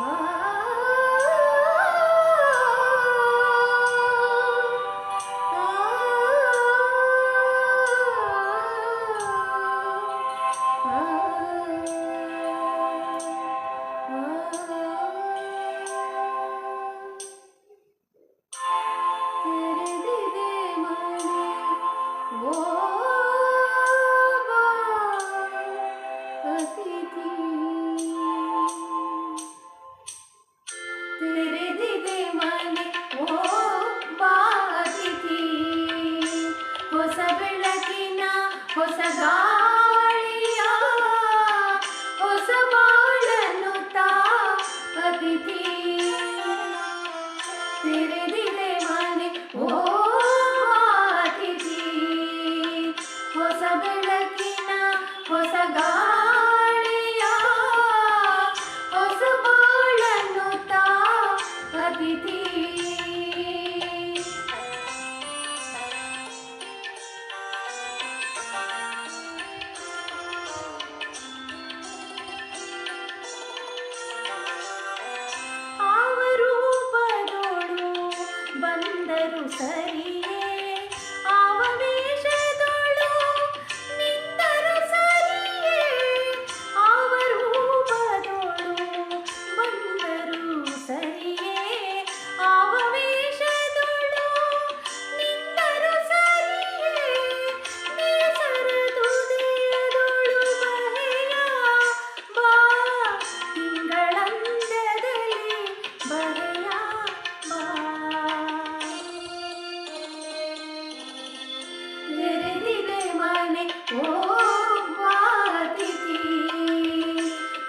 Oh. 三首。सरिये आवे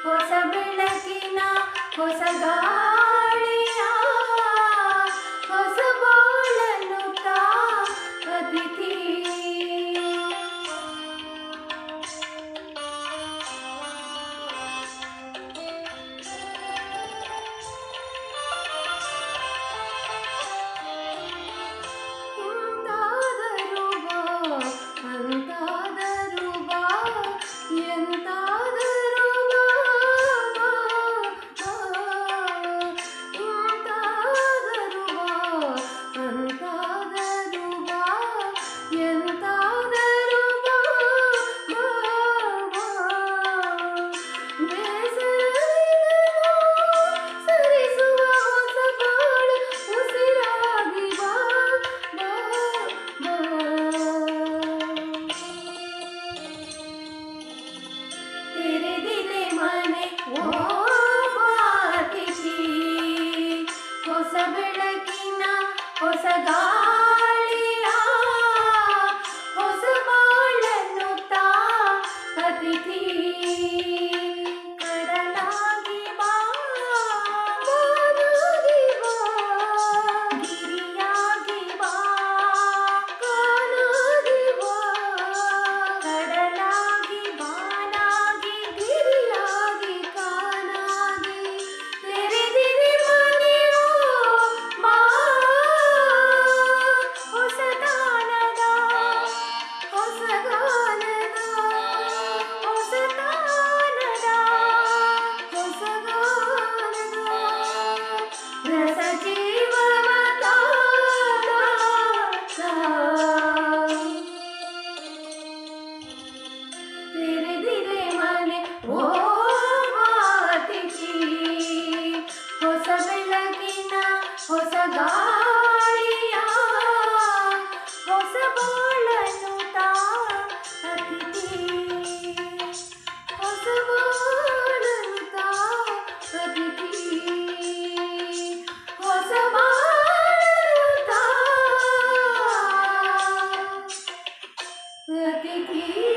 ಹೊಸ ಬೆಳಕಿನ ಹೊಸ ಗಾ ಹೊಸ ಬೆಳಗಿನ ಹೊಸ Thưa!